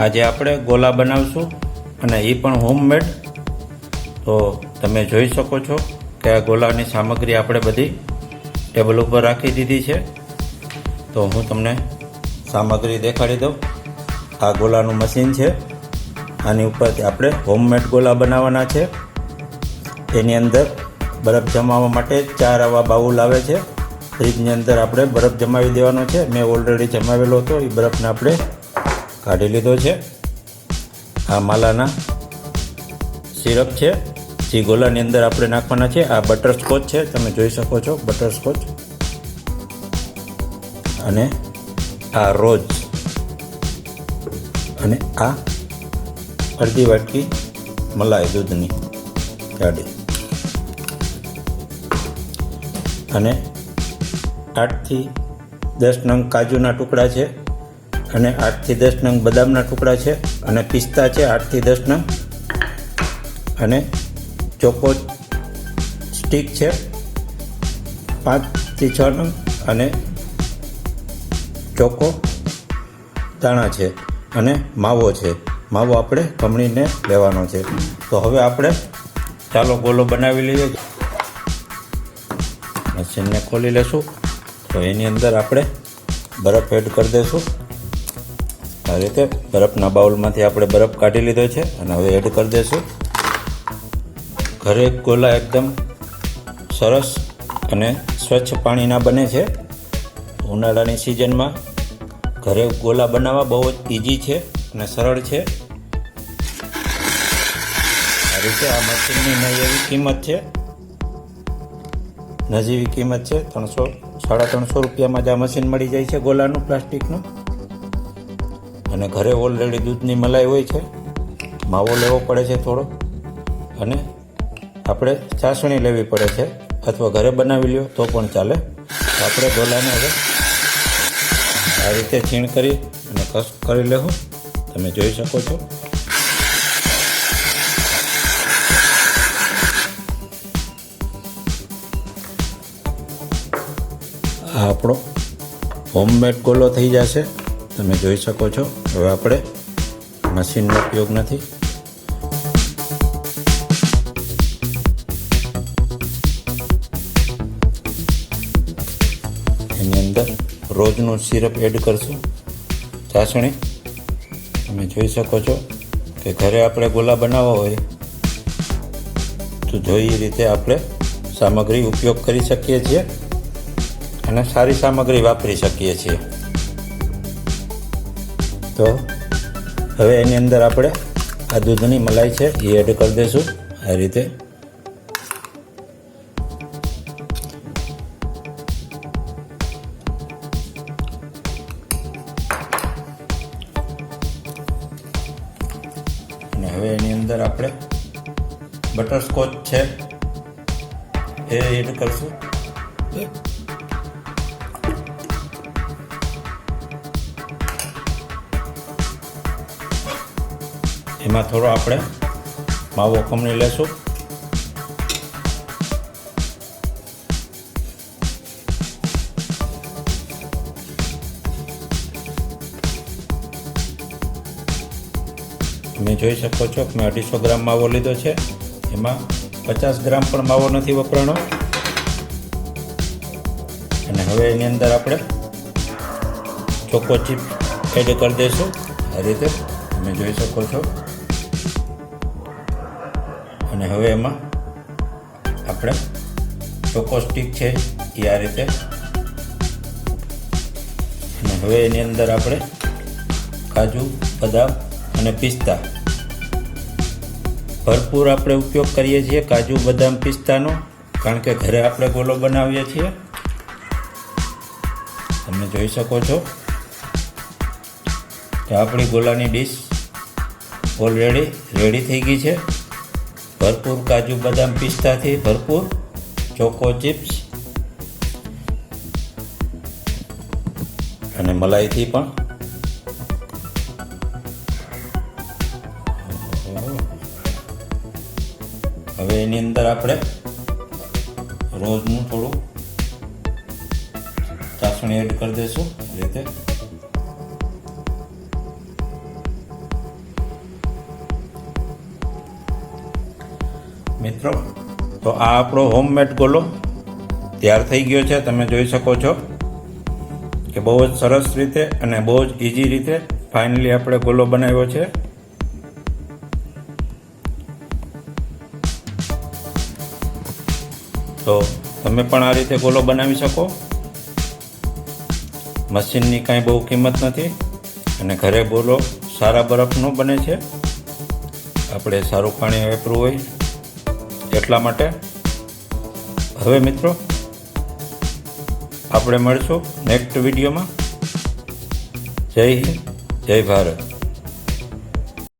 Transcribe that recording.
આજે આપણે ગોલા બનાવશું અને એ પણ હોમમેડ તો તમે જોઈ શકો છો કે આ ગોલાની સામગ્રી આપણે બધી ટેબલ ઉપર રાખી દીધી છે. તો હું તમને સામગ્રી દેખાડી દઉં. આ ગોલાનું મશીન છે. આની ઉપરથી આપણે હોમમેડ ગોલા બનાવવાના છે. એની અંદર બરફ જમાવવા માટે ચાર આવા બાઉલ આવે છે. ફ્રીજની અંદર આપણે બરફ જમાવી દેવાનો છે. મેં ઓલરેડી જમાવેલો હતો. એ બરફને આપણે કાઢી લીધો છે. આ માલાના સિરપ છે. જે ગોલાની અંદર આપણે નાખવાના છે. આ બટરસ્કોચ છે. તમે જોઈ શકો છો બટરસ્કોચ અને આ રોજ. અને આ અડધી વાટકી મલાઈ દૂધની કાઢી અને આઠથી દસ નંગ કાજુના ટુકડા છે. અને આઠથી દસ નંગ બદામના ટુકડા છે અને પિસ્તા છે આઠથી દસ નંગ. અને ચોકો સ્ટીક છે પાંચથી છ નંગ અને ચોકો દાણા છે અને માવો છે. માવો આપણે ખમણીને લેવાનો છે. તો હવે આપણે ચાલો ગોલો બનાવી લઈએ. મશીનને ખોલી લેશું. તો એની અંદર આપણે બરફ એડ કરી દઈશું આ રીતે બરફના બાઉલમાંથી આપણે બરફ કાઢી લીધો છે અને હવે એડ કરી દઈશું ઘરે ગોલા એકદમ સરસ અને સ્વચ્છ પાણીના બને છે. ઉનાળાની સિઝનમાં ઘરે ગોલા બનાવવા બહુ જ ઇઝી છે અને સરળ છે. આ રીતે આ મશીનની નહીં એવી કિંમત છે. નજીવી કિંમત છે. ત્રણસો, સાડા ત્રણસો રૂપિયામાં જ આ મશીન મળી જાય છે ગોલાનું, પ્લાસ્ટિકનું. અને ઘરે ઓલરેડી દૂધની મલાઈ હોય છે, માવો લેવો પડે છે થોડો, અને આપણે ચાસણી લેવી પડે છે, અથવા ઘરે બનાવી લ્યો તો પણ ચાલે. આપણે ગોલાને હવે આ રીતે છીણ કરી અને કસ કરી લેવું તમે જોઈ શકો છો. આ આપણો હોમમેડ ગોલો થઈ જશે. તમે જોઈ શકો છો. હવે આપણે મશીનનો ઉપયોગ નથી. એની અંદર રોજનું સિરપ એડ કરશું. ચાસણી. તમે જોઈ શકો છો કે ઘરે આપણે ગોલા બનાવવા હોય, તો જોઈ રીતે આપણે સામગ્રી ઉપયોગ કરી શકીએ છીએ અને સારી સામગ્રી વાપરી શકીએ છીએ. તો હવે એની અંદર આપણે આ દૂધની મલાઈ છે, એ એડ કરી દઈશું આ રીતે. અને હવે એની અંદર આપણે બટરસ્કોચ છે, એ એડ કરશું. એમાં થોડો આપણે માવો ખમણી લેશું. તમે જોઈ શકો છો કે મેં અઢીસો ગ્રામ માવો લીધો છે. એમાં પચાસ ગ્રામ પણ માવો નથી વપરાણો. અને હવે એની અંદર આપણે ચોખ્ખો ચીપ એડ કરી દઈશું. આ રીતે તમે જોઈ શકો છો. અને હવે એમાં આપણે ચોકો સ્ટીક છે એ આ રીતે. અને હવે એની અંદર આપણે કાજુ, બદામ અને પિસ્તા. ભરપૂર આપણે ઉપયોગ કરીએ છીએ કાજુ, બદામ, પિસ્તાનો, કારણ કે ઘરે આપણે ગોલો બનાવીએ છીએ. તમે જોઈ શકો છો કે આપણી ગોલાની ડીશ ઓલરેડી રેડી થઈ ગઈ છે. ભરપૂર કાજુ બદામ પિસ્તાથી ભરપૂર ચોકો ચિપ્સ અને મલાઈથી પણ. હવે એની અંદર આપણે રોજનું થોડું ચાસણી એડ કરી દઈશું. રીતે મિત્રો, તો આ આપણો હોમમેડ ગોલો તૈયાર થઈ ગયો છે, તમે જોઈ શકો છો કે બહુ જ સરસ રીતે અને બહુ જ ઇઝી રીતે ફાઇનલી આપણે ગોલો બનાવ્યો છે. તો તમે પણ આ રીતે ગોલો બનાવી શકો. મશીનની કાંઈ બહુ કિંમત નથી અને ઘરે ગોલો સારા બરફનો બને છે. આપણે સારું પાણી વાપરવું હોય એટલા માટે. હવે મિત્રો આપણે મળશું નેક્સ્ટ વિડીયોમાં જય હિન્દ જય ભારત.